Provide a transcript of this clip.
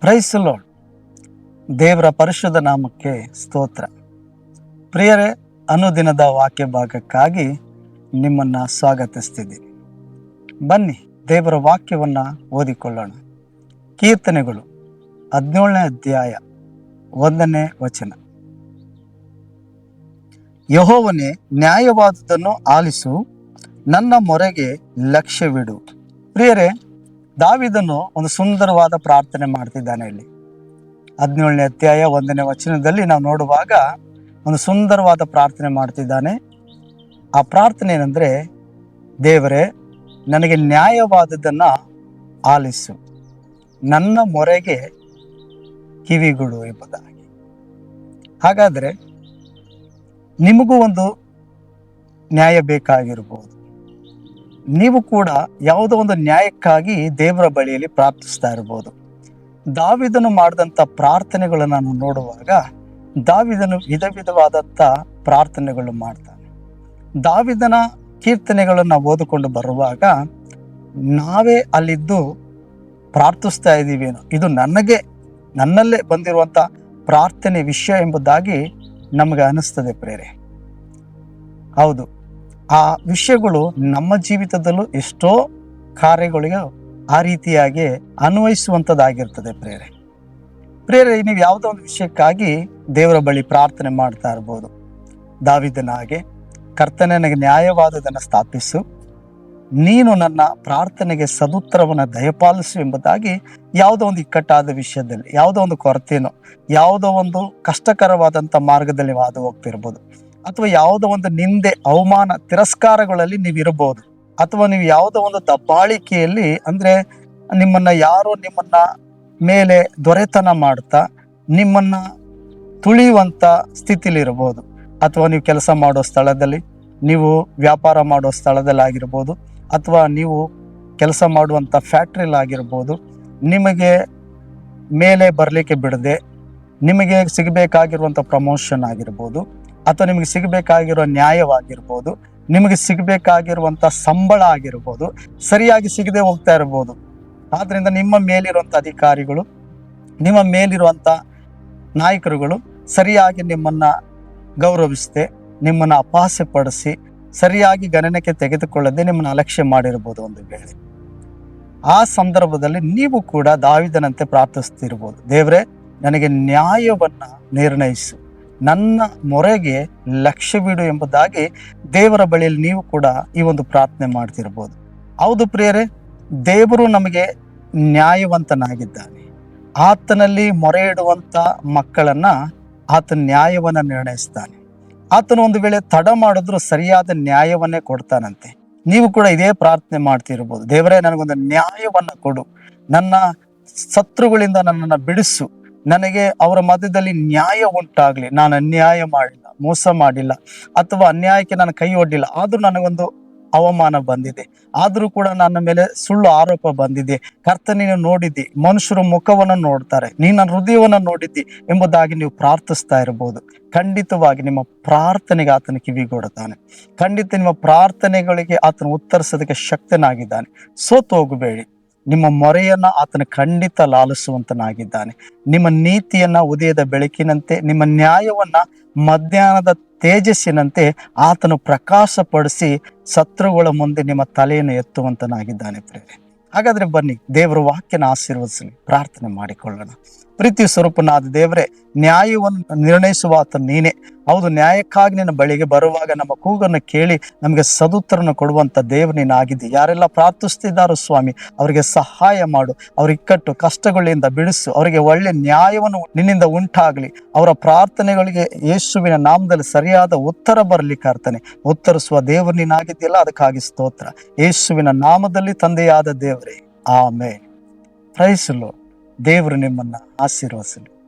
ಪ್ರೈಸಲೋ ದೇವರ ಪರಿಶುದ್ಧ ನಾಮಕ್ಕೆ ಸ್ತೋತ್ರ. ಪ್ರಿಯರೇ, ಅನುದಿನದ ವಾಕ್ಯ ಭಾಗಕ್ಕಾಗಿ ನಿಮ್ಮನ್ನ ಸ್ವಾಗತಿಸ್ತಿದ್ದೀನಿ ಬನ್ನಿ, ದೇವರ ವಾಕ್ಯವನ್ನ ಓದಿಕೊಳ್ಳೋಣ. ಕೀರ್ತನೆಗಳು, ಹದಿನೇಳನೇ ಅಧ್ಯಾಯ, ಒಂದನೇ ವಚನ. ಯಹೋವನೇ, ನ್ಯಾಯವಾದುದನ್ನು ಆಲಿಸು, ನನ್ನ ಮೊರೆಗೆ ಲಕ್ಷ್ಯವಿಡು. ಪ್ರಿಯರೇ ದಾವಿದನು ಒಂದು ಸುಂದರವಾದ ಪ್ರಾರ್ಥನೆ ಮಾಡ್ತಿದ್ದಾನೆ ಇಲ್ಲಿ. ಹದಿನೇಳನೇ ಅಧ್ಯಾಯ ಒಂದನೇ ವಚನದಲ್ಲಿ ನಾವು ನೋಡುವಾಗ ಒಂದು ಸುಂದರವಾದ ಪ್ರಾರ್ಥನೆ ಮಾಡ್ತಿದ್ದಾನೆ. ಆ ಪ್ರಾರ್ಥನೆ ಏನಂದ್ರೆ, ದೇವರೇ, ನನಗೆ ನ್ಯಾಯವಾದದನ್ನ ಆಲಿಸು. ನನ್ನ ಮೊರೆಗೆ ಕಿವಿಗಳು ಎಂಬುದಾಗಿ. ಹಾಗಾದ್ರೆ ನಿಮಗೂ ಒಂದು ನ್ಯಾಯ ಬೇಕಾಗಿರ್ಬೋದು. ನೀವು ಕೂಡ ಯಾವುದೋ ಒಂದು ನ್ಯಾಯಕ್ಕಾಗಿ ದೇವರ ಬಳಿಯಲ್ಲಿ ಪ್ರಾರ್ಥಿಸ್ತಾ ಇರ್ಬೋದು. ದಾವಿದನು ಮಾಡಿದಂಥ ಪ್ರಾರ್ಥನೆಗಳನ್ನು ನಾನು ನೋಡುವಾಗ ದಾವಿದನು ವಿಧ ವಿಧವಾದಂಥ ಪ್ರಾರ್ಥನೆಗಳು ಮಾಡ್ತಾನೆ. ದಾವಿದನ ಕೀರ್ತನೆಗಳನ್ನು ಓದಿಕೊಂಡು ಬರುವಾಗ ನಾವೇ ಅಲ್ಲಿದ್ದು ಪ್ರಾರ್ಥಿಸ್ತಾ ಇದ್ದೀವೇನೋ, ಇದು ನನಗೆ, ನನ್ನಲ್ಲೇ ಬಂದಿರುವಂಥ ಪ್ರಾರ್ಥನೆ ವಿಷಯ ಎಂಬುದಾಗಿ ನಮಗೆ ಅನಿಸ್ತದೆ ಪ್ರೇರೆ. ಹೌದು ಆ ವಿಷಯಗಳು ನಮ್ಮ ಜೀವಿತದಲ್ಲೂ ಎಷ್ಟೋ ಕಾರ್ಯಗಳಿಗೆ ಆ ರೀತಿಯಾಗಿ ಅನ್ವಯಿಸುವಂಥದ್ದಾಗಿರ್ತದೆ ಪ್ರೇರೆ. ಪ್ರೇರೆ, ನೀವು ಯಾವುದೋ ಒಂದು ವಿಷಯಕ್ಕಾಗಿ ದೇವರ ಬಳಿ ಪ್ರಾರ್ಥನೆ ಮಾಡ್ತಾ ಇರ್ಬೋದು. ದಾವಿದನ ಹಾಗೆ ಕರ್ತನೆ, ನನಗೆ ನ್ಯಾಯವಾದದನ್ನು ಸ್ಥಾಪಿಸು. ನೀನು ನನ್ನ ಪ್ರಾರ್ಥನೆಗೆ ಸದುತ್ತರವನ್ನು ದಯಪಾಲಿಸು ಎಂಬುದಾಗಿ ಯಾವುದೋ ಒಂದು ಇಕ್ಕಟ್ಟಾದ ವಿಷಯದಲ್ಲಿ, ಯಾವುದೋ ಒಂದು ಕೊರತೆನೋ, ಯಾವುದೋ ಒಂದು ಕಷ್ಟಕರವಾದಂಥ ಮಾರ್ಗದಲ್ಲಿ ಹಾದು ಹೋಗ್ತಿರ್ಬೋದು ಅಥವಾ ಯಾವುದೋ ಒಂದು ನಿಂದೆ, ಅವಮಾನ, ತಿರಸ್ಕಾರಗಳಲ್ಲಿ ನೀವು ಇರಬಹುದು. ಅಥವಾ ನೀವು ಯಾವುದೋ ಒಂದು ದಬ್ಬಾಳಿಕೆಯಲ್ಲಿ ಅಂದ್ರೆ ನಿಮ್ಮನ್ನ ಯಾರೋ ನಿಮ್ಮನ್ನ ಮೇಲೆ ದೊರೆತನ ಮಾಡ್ತಾ ನಿಮ್ಮನ್ನ ತುಳಿಯುವಂತ ಸ್ಥಿತಿಲಿ ಇರಬಹುದು. ಅಥವಾ ನೀವು ಕೆಲಸ ಮಾಡೋ ಸ್ಥಳದಲ್ಲಿ, ನೀವು ವ್ಯಾಪಾರ ಮಾಡೋ ಸ್ಥಳದಲ್ಲಿ ಆಗಿರ್ಬೋದು ಅಥವಾ ನೀವು ಕೆಲಸ ಮಾಡುವಂಥ ಫ್ಯಾಕ್ಟ್ರಿಲಿ ಆಗಿರ್ಬೋದು ನಿಮಗೆ ಮೇಲೆ ಬರಲಿಕ್ಕೆ ಬಿಡದೆ, ನಿಮಗೆ ಸಿಗಬೇಕಾಗಿರುವಂಥ ಪ್ರಮೋಷನ್ ಆಗಿರ್ಬೋದು ಅಥವಾ ನಿಮಗೆ ಸಿಗಬೇಕಾಗಿರೋ ನ್ಯಾಯವಾಗಿರ್ಬೋದು, ನಿಮಗೆ ಸಿಗಬೇಕಾಗಿರುವಂಥ ಸಂಬಳ ಆಗಿರ್ಬೋದು, ಸರಿಯಾಗಿ ಸಿಗದೆ ಹೋಗ್ತಾ ಇರ್ಬೋದು. ಆದ್ದರಿಂದ ನಿಮ್ಮ ಮೇಲಿರುವಂಥ ಅಧಿಕಾರಿಗಳು, ನಿಮ್ಮ ಮೇಲಿರುವಂಥ ನಾಯಕರುಗಳು ಸರಿಯಾಗಿ ನಿಮ್ಮನ್ನ ಗೌರವಿಸದೆ, ನಿಮ್ಮನ್ನ ಅಪಹಾಸ್ಯ ಪಡಿಸಿ ಸರಿಯಾಗಿ ಗಣನೆಗೆ ತೆಗೆದುಕೊಳ್ಳದೆ ನಿಮ್ಮನ್ನ ಅಲಕ್ಷ್ಯ ಮಾಡಿರ್ಬೋದು ಒಂದು ವೇಳೆ. ಆ ಸಂದರ್ಭದಲ್ಲಿ ನೀವು ಕೂಡ ದಾವಿದನಂತೆ ಪ್ರಾರ್ಥಿಸ್ತಿರ್ಬೋದು, ದೇವರೇ, ನನಗೆ ನ್ಯಾಯವನ್ನು ನಿರ್ಣಯಿಸು. ನನ್ನ ಮೊರೆಗೆ ಲಕ್ಷ್ಯವಿಡು ಎಂಬುದಾಗಿ ದೇವರ ಬಳಿಯಲ್ಲಿ ನೀವು ಕೂಡ ಈ ಒಂದು ಪ್ರಾರ್ಥನೆ ಮಾಡ್ತಿರ್ಬೋದು ಹೌದು ಪ್ರಿಯರೇ, ದೇವರು ನಮಗೆ ನ್ಯಾಯವಂತನಾಗಿದ್ದಾನೆ. ಆತನಲ್ಲಿ ಮೊರೆ ಇಡುವಂಥ ಮಕ್ಕಳನ್ನ ಆತ ನ್ಯಾಯವನ್ನ ನಿರ್ಣಯಿಸ್ತಾನೆ. ಆತನು ಒಂದು ವೇಳೆ ತಡ ಮಾಡಿದ್ರು ಸರಿಯಾದ ನ್ಯಾಯವನ್ನೇ ಕೊಡ್ತಾನಂತೆ. ನೀವು ಕೂಡ ಇದೇ ಪ್ರಾರ್ಥನೆ ಮಾಡ್ತಿರ್ಬೋದು ದೇವರೇ, ನನಗೊಂದು ನ್ಯಾಯವನ್ನ ಕೊಡು. ನನ್ನ ಶತ್ರುಗಳಿಂದ ನನ್ನನ್ನು ಬಿಡಿಸು. ನನಗೆ ಅವರ ಮಧ್ಯದಲ್ಲಿ ನ್ಯಾಯ ಉಂಟಾಗ್ಲಿ. ನಾನು ಅನ್ಯಾಯ ಮಾಡಿಲ್ಲ, ಮೋಸ ಮಾಡಿಲ್ಲ, ಅಥವಾ ಅನ್ಯಾಯಕ್ಕೆ ನಾನು ಕೈ ಒಡ್ಡಿಲ್ಲ. ಆದ್ರೂ ನನಗೊಂದು ಅವಮಾನ ಬಂದಿದೆ. ಆದರೂ ಕೂಡ ನನ್ನ ಮೇಲೆ ಸುಳ್ಳು ಆರೋಪ ಬಂದಿದೆ. ಕರ್ತನಿನ ನೋಡಿದ್ದಿ, ಮನುಷ್ಯರು ಮುಖವನ್ನು ನೋಡ್ತಾರೆ. ನೀನು ನನ್ನ ಹೃದಯವನ್ನು ನೋಡಿದ್ದಿ ಎಂಬುದಾಗಿ ನೀವು ಪ್ರಾರ್ಥಿಸ್ತಾ ಇರಬಹುದು. ಖಂಡಿತವಾಗಿ ನಿಮ್ಮ ಪ್ರಾರ್ಥನೆಗೆ ಆತನ ಕಿವಿಗೊಡುತ್ತಾನೆ ಖಂಡಿತ ನಿಮ್ಮ ಪ್ರಾರ್ಥನೆಗಳಿಗೆ ಆತನ ಉತ್ತರಿಸೋದಕ್ಕೆ ಶಕ್ತನಾಗಿದ್ದಾನೆ. ಸೋತು ಹೋಗಬೇಡಿ ನಿಮ್ಮ ಮೊರೆಯನ್ನ ಆತನ ಖಂಡಿತ ಲಾಲಿಸುವಂತನಾಗಿದ್ದಾನೆ. ನಿಮ್ಮ ನೀತಿಯನ್ನ ಉದಯದ ಬೆಳಕಿನಂತೆ, ನಿಮ್ಮ ನ್ಯಾಯವನ್ನ ಮಧ್ಯಾಹ್ನದ ತೇಜಸ್ಸಿನಂತೆ ಆತನು ಪ್ರಕಾಶಪಡಿಸಿ ಶತ್ರುಗಳ ಮುಂದೆ ನಿಮ್ಮ ತಲೆಯನ್ನು ಎತ್ತುವಂತನಾಗಿದ್ದಾನೆ ಪ್ರೇರೆ ಹಾಗಾದ್ರೆ ಬನ್ನಿ, ದೇವರ ವಾಕ್ಯನ ಆಶೀರ್ವದಿಸಲಿ, ಪ್ರಾರ್ಥನೆ ಮಾಡಿಕೊಳ್ಳೋಣ. ಪ್ರೀತಿ ಸ್ವರೂಪನಾದ ದೇವರೇ, ನ್ಯಾಯವನ್ನು ನಿರ್ಣಯಿಸುವ ಆತ ನೀನೇ. ಹೌದು, ನ್ಯಾಯಕ್ಕಾಗಿ ನಿನ್ನ ಬಳಿಗೆ ಬರುವಾಗ ನಮ್ಮ ಕೂಗನ್ನು ಕೇಳಿ ನಮಗೆ ಸದುತ್ತರನ್ನು ಕೊಡುವಂತ ದೇವ್ ನೀನು ಆಗಿದ್ದಿ ಯಾರೆಲ್ಲ ಪ್ರಾರ್ಥಿಸ್ತಿದ್ದಾರೋ ಸ್ವಾಮಿ, ಅವರಿಗೆ ಸಹಾಯ ಮಾಡು. ಅವ್ರ ಇಕ್ಕಟ್ಟು ಕಷ್ಟಗಳಿಂದ ಬಿಡಿಸು. ಅವರಿಗೆ ಒಳ್ಳೆ ನ್ಯಾಯವನ್ನು ನಿನ್ನಿಂದ ಉಂಟಾಗಲಿ. ಅವರ ಪ್ರಾರ್ಥನೆಗಳಿಗೆ ಯೇಸುವಿನ ನಾಮದಲ್ಲಿ ಸರಿಯಾದ ಉತ್ತರ ಬರಲಿ ಕರ್ತನೆ. ಉತ್ತರಿಸುವ ದೇವರು ನೀನಾಗಿದ್ದಿಲ್ಲ ಅದಕ್ಕಾಗಿ ಸ್ತೋತ್ರ. ಯೇಸುವಿನ ನಾಮದಲ್ಲಿ ತಂದೆಯಾದ ದೇವರೇ. ಆಮೇಲೆ ಪ್ರೈಸಲು ದೇವರು ನಿಮ್ಮನ್ನ ಆಶೀರ್ವಸಲಿ